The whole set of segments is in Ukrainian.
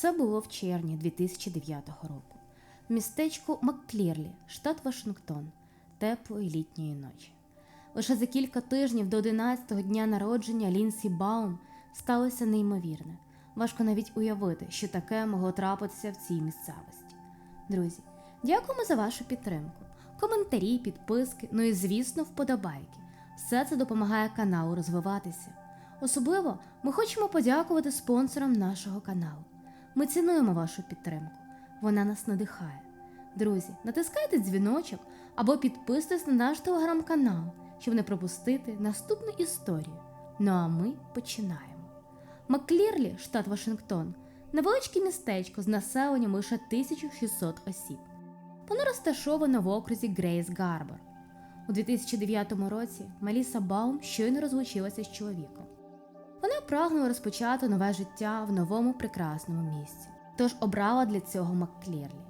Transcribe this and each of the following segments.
Це було в червні 2009 року. В містечку Макклірлі, штат Вашингтон, теплої літньої ночі. Лише за кілька тижнів до 11-го дня народження Лінсі Баум сталося неймовірне. Важко навіть уявити, що таке могло трапитися в цій місцевості. Друзі, дякуємо за вашу підтримку, коментарі, підписки, ну і звісно, вподобайки. Все це допомагає каналу розвиватися. Особливо ми хочемо подякувати спонсорам нашого каналу. Ми цінуємо вашу підтримку. Вона нас надихає. Друзі, натискайте дзвіночок або підписуйтесь на наш телеграм-канал, щоб не пропустити наступну історію. Ну а ми починаємо. Маклірлі, штат Вашингтон, невеличке містечко з населенням лише 1600 осіб. Воно розташоване в окрузі Грейс Гарбор. У 2009 році Меліса Баум щойно розлучилася з чоловіком. Вона прагнула розпочати нове життя в новому прекрасному місці, тож обрала для цього Макклірлі.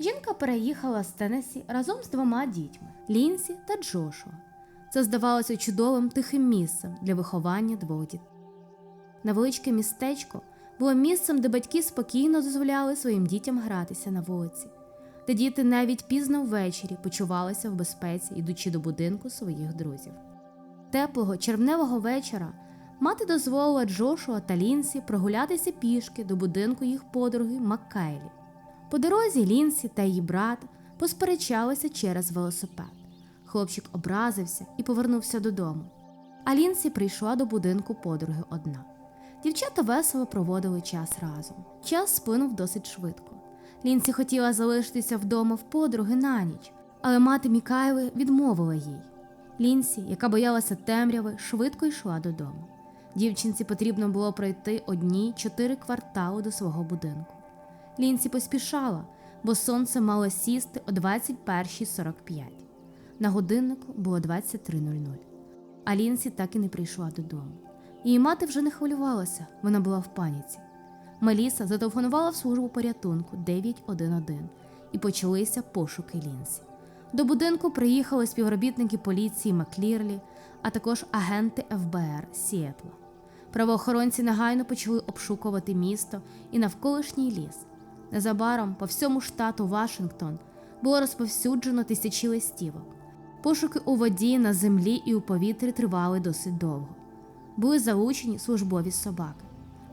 Жінка переїхала з Теннесі разом з двома дітьми Лінсі та Джошуа. Це здавалося чудовим тихим місцем для виховання двох дітей. Невеличке містечко було місцем, де батьки спокійно дозволяли своїм дітям гратися на вулиці, де діти навіть пізно ввечері почувалися в безпеці, йдучи до будинку своїх друзів. Теплого червневого вечора мати дозволила Джошуа та Лінсі прогулятися пішки до будинку їх подруги Маккайлі. По дорозі Лінсі та її брат посперечалися через велосипед. Хлопчик образився і повернувся додому. А Лінсі прийшла до будинку подруги одна. Дівчата весело проводили час разом. Час сплинув досить швидко. Лінсі хотіла залишитися вдома в подруги на ніч, але мати Мікайли відмовила їй. Лінсі, яка боялася темряви, швидко йшла додому. Дівчинці потрібно було пройти одні чотири квартали до свого будинку. Лінсі поспішала, бо сонце мало сісти о 21.45. На годиннику було 23.00. А Лінсі так і не прийшла додому. Її мати вже не хвилювалася, вона була в паніці. Меліса зателефонувала в службу порятунку 911 і почалися пошуки Лінсі. До будинку приїхали співробітники поліції Маклірлі, а також агенти ФБР Сіетла. Правоохоронці негайно почали обшукувати місто і навколишній ліс. Незабаром по всьому штату Вашингтон було розповсюджено тисячі листівок. Пошуки у воді, на землі і у повітрі тривали досить довго. Були залучені службові собаки,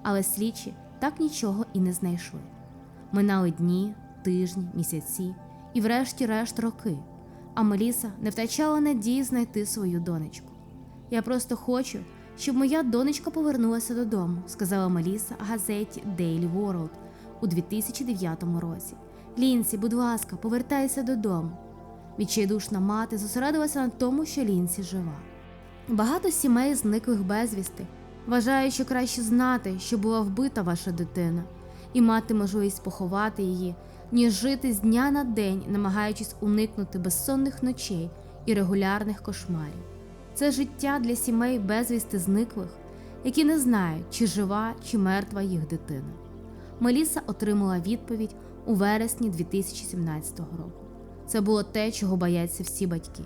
але слідчі так нічого і не знайшли. Минали дні, тижні, місяці і, врешті-решт, роки. А Меліса не втрачала надії знайти свою донечку. Я просто хочу, щоб моя донечка повернулася додому, сказала Меліса газеті Daily World у 2009 році. Лінсі, будь ласка, повертайся додому. Відчайдушна мати зосередилася на тому, що Лінсі жива. Багато сімей зниклих безвісти вважають, що краще знати, що була вбита ваша дитина, і мати можливість поховати її, ніж жити з дня на день, намагаючись уникнути безсонних ночей і регулярних кошмарів. Це життя для сімей безвісти зниклих, які не знають, чи жива, чи мертва їх дитина. Меліса отримала відповідь у вересні 2017 року. Це було те, чого бояться всі батьки.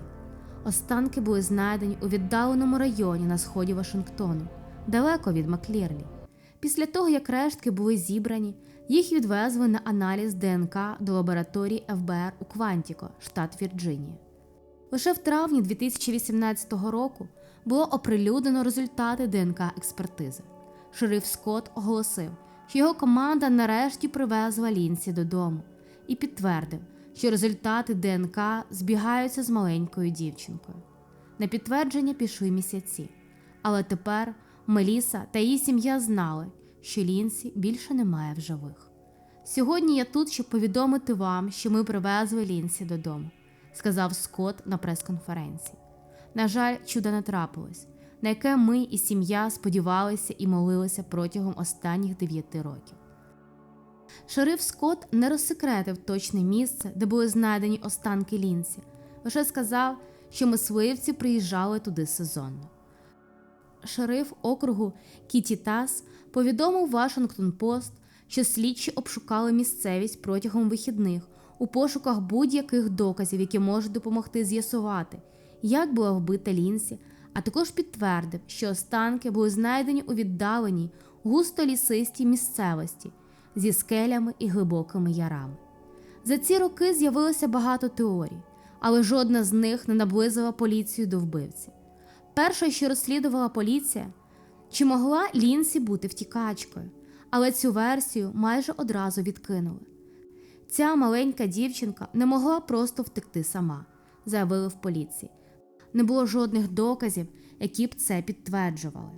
Останки були знайдені у віддаленому районі на сході Вашингтону, далеко від Маклірлі. Після того, як рештки були зібрані, їх відвезли на аналіз ДНК до лабораторії ФБР у Квантіко, штат Вірджинія. Лише в травні 2018 року було оприлюднено результати ДНК експертизи. Шериф Скотт оголосив, що його команда нарешті привезла Лінсі додому і підтвердив, що результати ДНК збігаються з маленькою дівчинкою. На підтвердження пішли місяці, але тепер Меліса та її сім'я знали, що Лінсі більше немає в живих. Сьогодні я тут, щоб повідомити вам, що ми привезли Лінсі додому, сказав Скотт на прес-конференції. На жаль, чуда не трапилось, на яке ми і сім'я сподівалися і молилися протягом останніх дев'яти років. Шериф Скотт не розсекретив точне місце, де були знайдені останки Лінсі, лише сказав, що мисливці приїжджали туди сезонно. Шериф округу Кіті Тас повідомив Вашингтон Пост, що слідчі обшукали місцевість протягом вихідних у пошуках будь-яких доказів, які можуть допомогти з'ясувати, як була вбита Лінсі, а також підтвердив, що останки були знайдені у віддаленій густо лісистій місцевості зі скелями і глибокими ярами. За ці роки з'явилося багато теорій, але жодна з них не наблизила поліцію до вбивці. Перше, що розслідувала поліція, чи могла Лінсі бути втікачкою, але цю версію майже одразу відкинули. Ця маленька дівчинка не могла просто втекти сама, заявили в поліції. Не було жодних доказів, які б це підтверджували.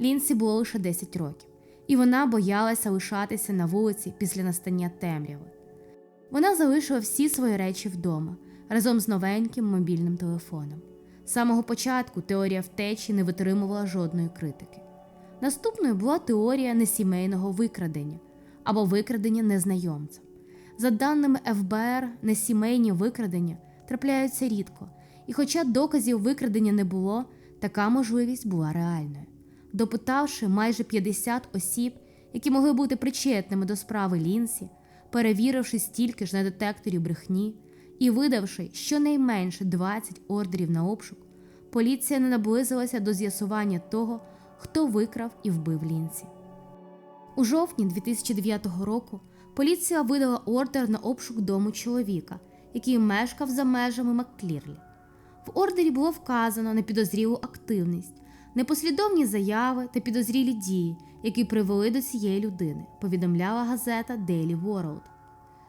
Лінсі було лише 10 років, і вона боялася лишатися на вулиці після настання темряви. Вона залишила всі свої речі вдома разом з новеньким мобільним телефоном. З самого початку теорія втечі не витримувала жодної критики. Наступною була теорія несімейного викрадення або викрадення незнайомцем. За даними ФБР, несімейні викрадення трапляються рідко, і хоча доказів викрадення не було, така можливість була реальною. Допитавши майже 50 осіб, які могли бути причетними до справи Лінсі, перевіривши стільки ж на детекторі брехні і видавши щонайменше 20 ордерів на обшук, поліція не наблизилася до з'ясування того, хто викрав і вбив Лінсі. У жовтні 2009 року поліція видала ордер на обшук дому чоловіка, який мешкав за межами Макклірлі. В ордері було вказано на підозрілу активність, непослідовні заяви та підозрілі дії, які привели до цієї людини, повідомляла газета Daily World.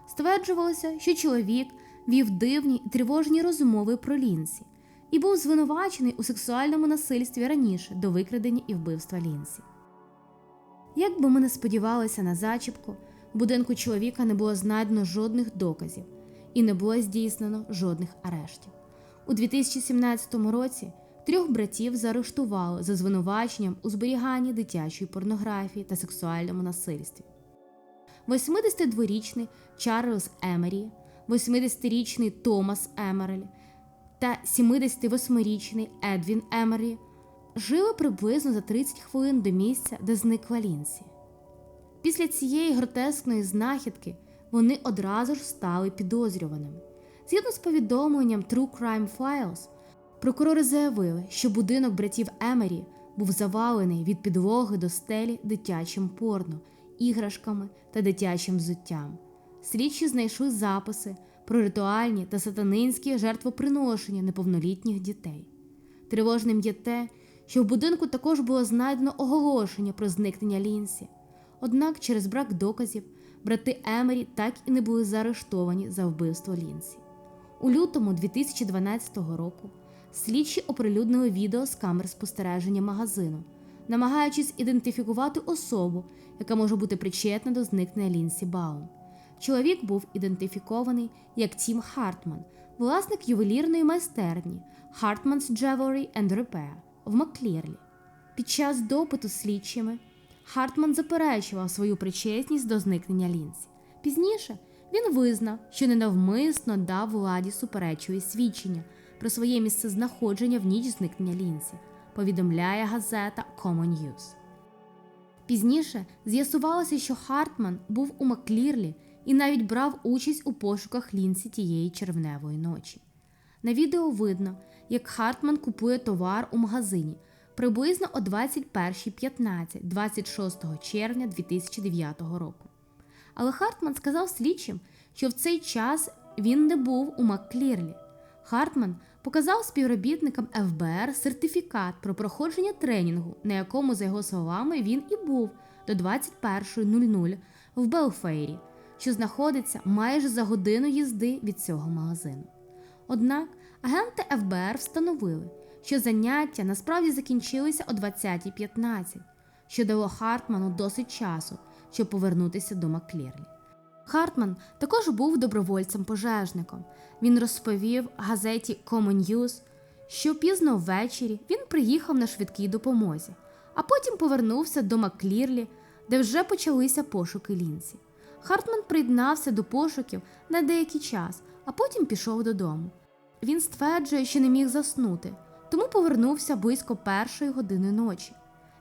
Стверджувалося, що чоловік вів дивні і тривожні розмови про Лінсі і був звинувачений у сексуальному насильстві раніше до викрадення і вбивства Лінсі. Як би ми не сподівалися на зачіпку, будинку чоловіка не було знайдено жодних доказів і не було здійснено жодних арештів. У 2017 році трьох братів заарештували за звинуваченням у зберіганні дитячої порнографії та сексуальному насильстві. 82-річний Чарльз Емері, 80-річний Томас Емерель та 78-річний Едвін Емері жили приблизно за 30 хвилин до місця, де зникла Лінсі. Після цієї гротескної знахідки вони одразу ж стали підозрюваними. Згідно з повідомленням True Crime Files, прокурори заявили, що будинок братів Емері був завалений від підлоги до стелі дитячим порно, іграшками та дитячим взуттям. Слідчі знайшли записи про ритуальні та сатанинські жертвоприношення неповнолітніх дітей. Тривожним є те, що в будинку також було знайдено оголошення про зникнення Лінсі. Однак через брак доказів брати Емері так і не були заарештовані за вбивство Лінсі. У лютому 2012 року слідчі оприлюднили відео з камер спостереження магазину, намагаючись ідентифікувати особу, яка може бути причетна до зникнення Лінсі Баум. Чоловік був ідентифікований як Тім Хартман, власник ювелірної майстерні Hartman's Jewelry and Repair в Маклірлі. Під час допиту слідчими Хартман заперечував свою причетність до зникнення Лінсі. Пізніше він визнав, що ненавмисно дав владі суперечливі свідчення про своє місцезнаходження в ніч зникнення Лінсі, повідомляє газета Common News. Пізніше з'ясувалося, що Хартман був у Маклірлі і навіть брав участь у пошуках Лінсі тієї червневої ночі. На відео видно, як Хартман купує товар у магазині приблизно о 21.15 26 червня 2009 року. Але Хартман сказав слідчим, що в цей час він не був у Макклірлі. Хартман показав співробітникам ФБР сертифікат про проходження тренінгу, на якому, за його словами, він і був до 21.00 в Белфейрі, що знаходиться майже за годину їзди від цього магазину. Однак агенти ФБР встановили, що заняття насправді закінчилися о 20.15, що дало Хартману досить часу, щоб повернутися до Маклірлі. Хартман також був добровольцем-пожежником. Він розповів газеті Common News, що пізно ввечері він приїхав на швидкій допомозі, а потім повернувся до Маклірлі, де вже почалися пошуки Лінсі. Хартман приєднався до пошуків на деякий час, а потім пішов додому. Він стверджує, що не міг заснути, тому повернувся близько першої години ночі.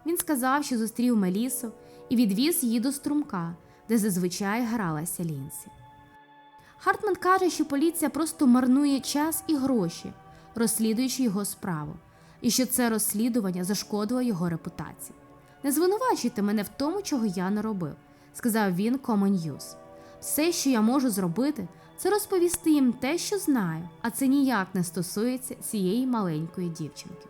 Він сказав, що зустрів Мелісу і відвіз її до струмка, де зазвичай гралася Лінсі. Хартман каже, що поліція просто марнує час і гроші, розслідуючи його справу, і що це розслідування зашкодило його репутації. Не звинувачуйте мене в тому, чого я не робив, сказав він Common News. Все, що я можу зробити, це розповісти їм те, що знаю, а це ніяк не стосується цієї маленької дівчинки.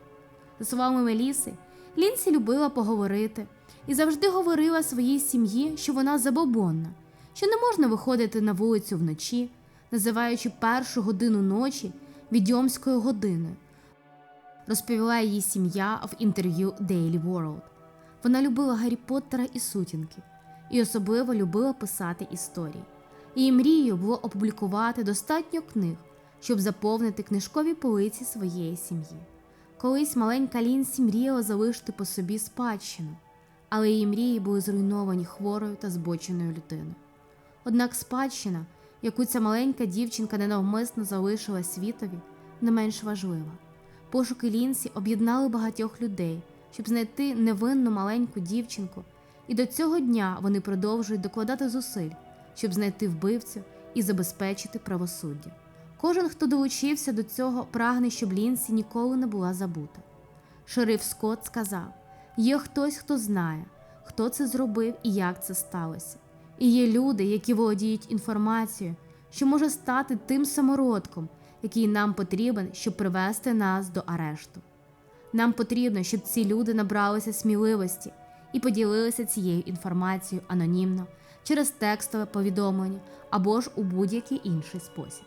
За словами Меліси, Лінсі любила поговорити і завжди говорила своїй сім'ї, що вона забобонна, що не можна виходити на вулицю вночі, називаючи першу годину ночі відьомською годиною. Розповіла її сім'я в інтерв'ю Daily World. Вона любила Гаррі Поттера і сутінки, і особливо любила писати історії. Її мрією було опублікувати достатньо книг, щоб заповнити книжкові полиці своєї сім'ї. Колись маленька Лінсі мріяла залишити по собі спадщину, але її мрії були зруйновані хворою та збоченою людиною. Однак спадщина, яку ця маленька дівчинка ненавмисно залишила світові, не менш важлива. Пошуки Лінсі об'єднали багатьох людей, щоб знайти невинну маленьку дівчинку, і до цього дня вони продовжують докладати зусиль, щоб знайти вбивцю і забезпечити правосуддя. Кожен, хто долучився до цього, прагне, щоб Лінсі ніколи не була забута. Шериф Скотт сказав: є хтось, хто знає, хто це зробив і як це сталося. І є люди, які володіють інформацією, що може стати тим самородком, який нам потрібен, щоб привести нас до арешту. Нам потрібно, щоб ці люди набралися сміливості і поділилися цією інформацією анонімно через текстове повідомлення або ж у будь-який інший спосіб.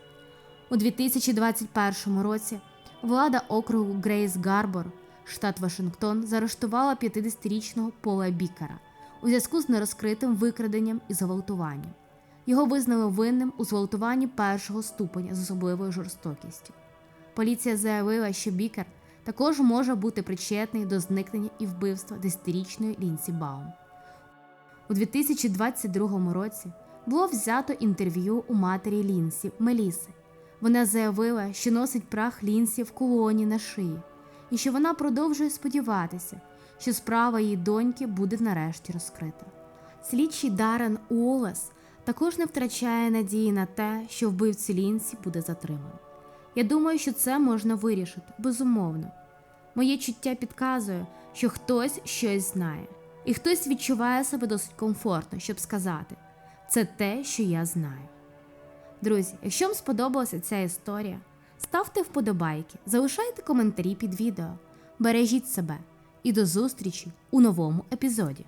У 2021 році влада округу Грейс Гарбор, штат Вашингтон, заарештувала 50-річного Пола Бікера у зв'язку з нерозкритим викраденням і зґвалтуванням. Його визнали винним у зґвалтуванні першого ступеня з особливою жорстокістю. Поліція заявила, що Бікер також може бути причетний до зникнення і вбивства 10-річної Лінсі Баум. У 2022 році було взято інтерв'ю у матері Лінсі Меліси. Вона заявила, що носить прах Лінсі в колоні на шиї, і що вона продовжує сподіватися, що справа її доньки буде нарешті розкрита. Слідчий Дарен Уоллес також не втрачає надії на те, що вбивці Лінсі буде затримано. Я думаю, що це можна вирішити, безумовно. Моє чуття підказує, що хтось щось знає, і хтось відчуває себе досить комфортно, щоб сказати це те, що я знаю. Друзі, якщо вам сподобалася ця історія, ставте вподобайки, залишайте коментарі під відео, бережіть себе і до зустрічі у новому епізоді.